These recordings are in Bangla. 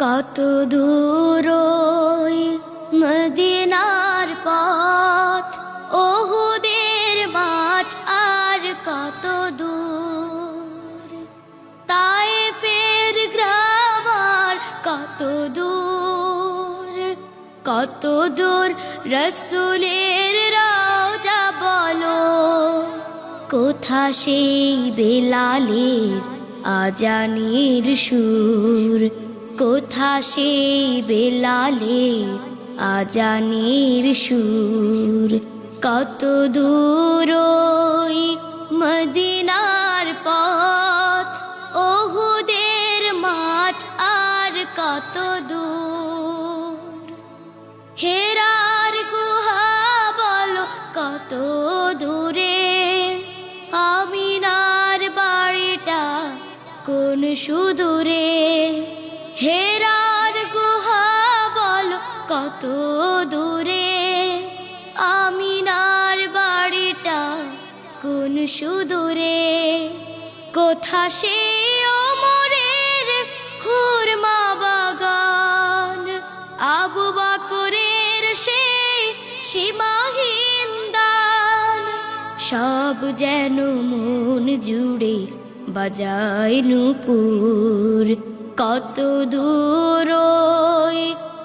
কত দূর মদিনার পথ। ওহুদের মাঠ আর কত দূর। তাই ফের গ্রাম আর কত দূর। কত দূর রসুলের রাজা বলো। কোথা সেই বেলালের আজানের সুর? কোথা সেই বেলালে আজানের সুর? কত দূর মদিনার পথ? ওহুদের মাঠ আর কত দূর? হেরার গুহা বলো, কত দূরে? আমিনার বাড়িটা কোন সুদূরে? হেরার গুহা বলো, কত দূরে? আমিনার বাড়িটা কোন সুদূরে? কোথা সে অমরের খুরমা বাগান? আবু বাকরের সে সীমাহীন দান। সব যেন মন জুড়ে বাজায় নুপুর। কত দূর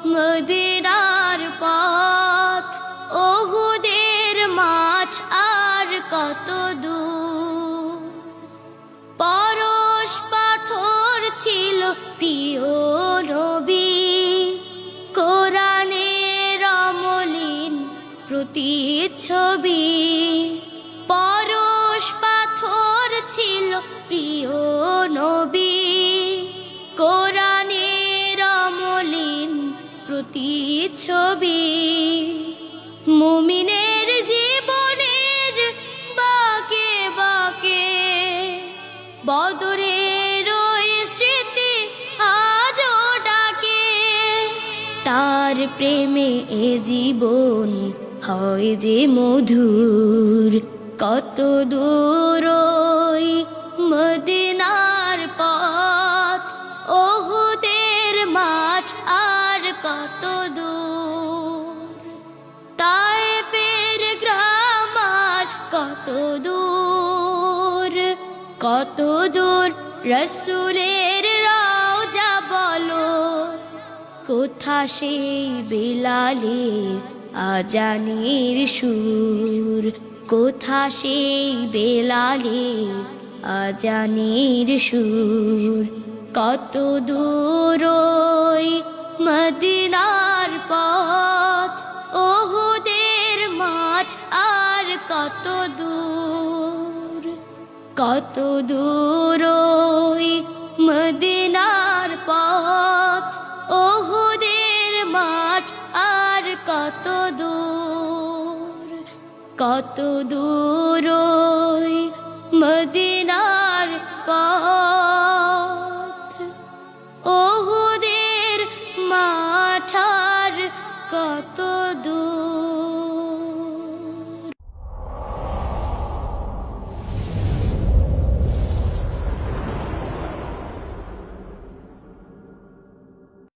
মদিনার পথ। ওহুদের মাছ আর কত দূর। পরশ পাথর ছিল প্রিয় নবী। কোরআনের অমলিন প্রতিচ্ছবি। পরশ পাথর ছিল প্রিয় নবী। প্রতিচ্ছবি মুমিনের জীবনের বাকে বাকে, বদরের স্মৃতি আজও ডাকে। তার প্রেমে এ জীবন হয় যে মধুর, কত দূর মদিনার কত দূর? তাই ফের গ্রাম আর কত দূর? কত দূর? রসুলের রাজা বলো। কোথা সেই বেলালে আজানের সুর? কোথা সেই বেলালে আজানের সুর? কত দূর ওই মদিনার পথ। ওহুদের মাছ আর কত দূর কত দূর ওই মদিনার পথ। ওহুদের মাছ আর কত দূর কত দূর ওই মদিনার পথ। কত